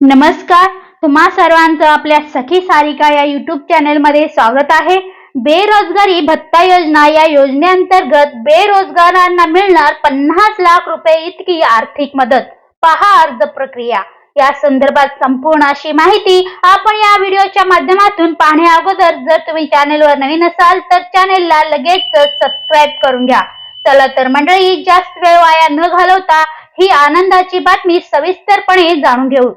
नमस्कार तुम्हा सर्वांचं आपल्या सखी सारिका या युट्यूब चॅनेलमध्ये स्वागत आहे. बेरोजगारी भत्ता योजना या योजनेअंतर्गत बेरोजगारांना मिळणार पन्नास लाख रुपये इतकी आर्थिक मदत. पहा अर्ज प्रक्रिया. या संदर्भात संपूर्ण अशी माहिती आपण या व्हिडिओच्या माध्यमातून पाहण्या अगोदर जर तुम्ही चॅनेलवर नवीन असाल तर चॅनेलला लगेच सबस्क्राईब करून घ्या. चला तर मंडळी जास्त वेळ वाया न घालवता ही आनंदाची बातमी सविस्तरपणे जाणून घेऊ.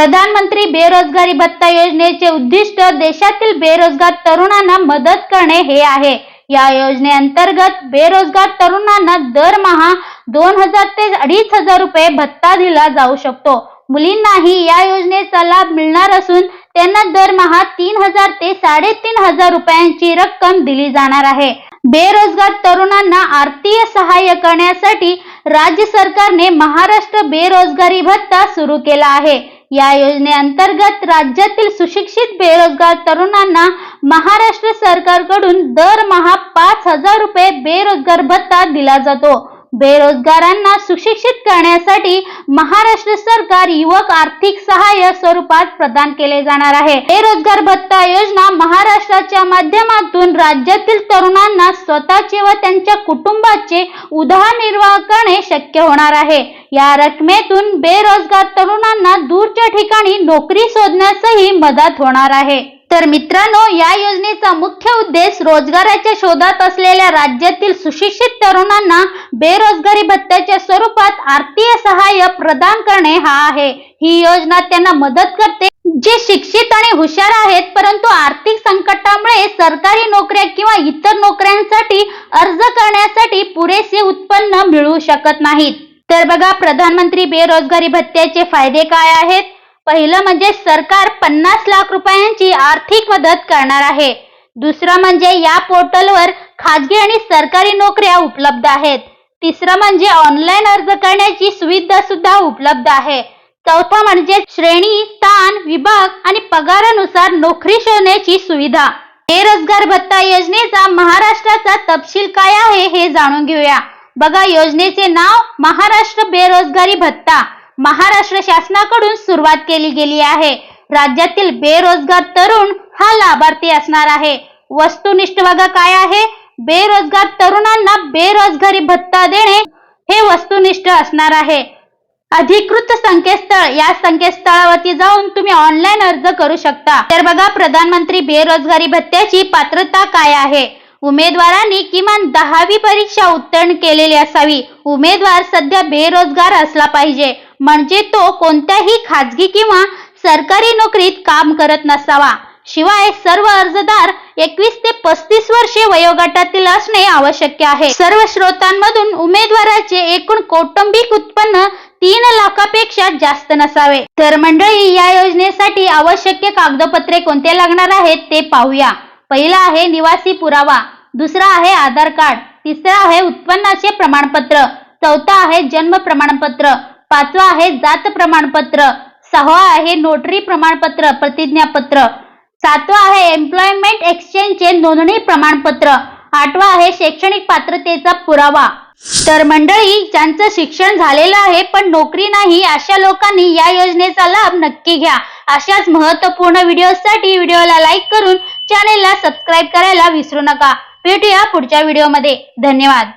प्रधानमंत्री बेरोजगारी भत्ता योजनेचे उद्दिष्ट देशातील बेरोजगार तरुणांना मदत करणे हे आहे. या योजनेअंतर्गत बेरोजगार तरुणांना दरमहा दोन हजार ते अडीच हजार रुपये भत्ता दिला जाऊ शकतो. मुलींनाही या योजनेचा लाभ मिळणार असून त्यांना दरमहा तीन हजार ते साडेतीन हजार रुपयांची रक्कम दिली जाणार आहे. बेरोजगार तरुणांना आर्थिक सहाय्य करण्यासाठी राज्य सरकारने महाराष्ट्र बेरोजगारी भत्ता सुरू केला आहे. या योजनेअंतर्गत राज्यातील सुशिक्षित बेरोजगार तरुणांना महाराष्ट्र सरकारकडून दरमहा पाच हजार रुपये बेरोजगार भत्ता दिला जातो. बेरोजगारांना सुशिक्षित करण्यासाठी महाराष्ट्र सरकार युवक आर्थिक सहाय्य स्वरूपात प्रदान केले जाणार आहे. बेरोजगार भत्ता योजना महाराष्ट्राच्या माध्यमातून राज्यातील तरुणांना स्वतःचे व त्यांच्या कुटुंबाचे उदरनिर्वाह करणे शक्य होणार आहे. या रकमेतून बेरोजगार तरुणांना दूरच्या ठिकाणी नोकरी शोधण्यासही मदत होणार आहे. तर मित्रांनो या योजनेचा मुख्य उद्देश रोजगाराच्या शोधात असलेल्या राज्यातील सुशिक्षित तरुणांना बेरोजगारी भत्त्याच्या स्वरूपात आर्थिक सहाय्य प्रदान करणे हा आहे. ही योजना त्यांना मदत करते. जे शिक्षित आणि हुशार आहेत परंतु आर्थिक संकटामुळे सरकारी नोकऱ्या किंवा इतर नोकऱ्यांसाठी अर्ज करण्यासाठी पुरेसे उत्पन्न मिळू शकत नाहीत. तर बघा प्रधानमंत्री बेरोजगारी भत्त्याचे फायदे काय आहेत? पहिलं म्हणजे सरकार पन्नास लाख रुपयांची आर्थिक मदत करणार आहे. दुसरं म्हणजे या पोर्टलवर खाजगी आणि सरकारी नोकऱ्या उपलब्ध आहेत. तिसरं म्हणजे ऑनलाईन अर्ज करण्याची सुविधा सुद्धा उपलब्ध आहे. चौथा म्हणजे श्रेणी स्थान विभाग आणि पगारानुसार नोकरी शोधण्याची सुविधा. बेरोजगार भत्ता योजनेचा महाराष्ट्राचा तपशील काय आहे हे जाणून घेऊया. बघा योजनेचे नाव महाराष्ट्र बेरोजगारी भत्ता. महाराष्ट्र शासनाकडून सुरुवात केली गेली आहे. राज्यातील बेरोजगार तरुण हा लाभार्थी असणार आहे. वस्तुनिष्ठ बघा काय आहे. बेरोजगार तरुणांना बेरोजगारी भत्ता देणे हे वस्तुनिष्ठ असणार आहे. अधिकृत संकेतस्थळ या संकेतस्थळावरती जाऊन तुम्ही ऑनलाईन अर्ज करू शकता. तर बघा प्रधानमंत्री बेरोजगारी भत्त्याची पात्रता काय आहे? उमेदवारांनी किमान दहावी परीक्षा उत्तीर्ण केलेली असावी. उमेदवार सध्या बेरोजगार असला पाहिजे. म्हणजे तो कोणत्याही खाजगी किंवा सरकारी नोकरीत काम करत नसावा. शिवाय सर्व अर्जदार एकवीस ते पस्तीस वर्षे वयोगटातील असणे आवश्यक आहे. सर्व स्रोतांमधून उमेदवाराचे एकूण कौटुंबिक उत्पन्न तीन लाखापेक्षा जास्त नसावे. तर मंडळी या योजनेसाठी आवश्यक कागदपत्रे कोणते लागणार आहेत ते पाहूया. पहिला आहे निवासी पुरावा दुसरा आहे आधार कार्ड तिसरा आहे उत्पन्नाचे प्रमाणपत्र चौथा आहे जन्म प्रमाणपत्र पाचवा आहे जात प्रमाणपत्र सहावा आहे नोटरी प्रमाणपत्र प्रतिज्ञापत्र. सातवा आहे एम्प्लॉयमेंट एक्सचेंजचे नोंदणी प्रमाणपत्र. आठवा आहे शैक्षणिक पात्रतेचा पुरावा. तर मंडळी ज्यांचं शिक्षण झालेलं आहे पण नोकरी नाही अशा लोकांनी या योजनेचा लाभ नक्की घ्या. अशाच महत्त्वपूर्ण व्हिडिओसाठी व्हिडिओला लाईक करून चॅनेलला सबस्क्राईब करायला विसरू नका. भेटूया पुढच्या व्हिडिओमध्ये. धन्यवाद.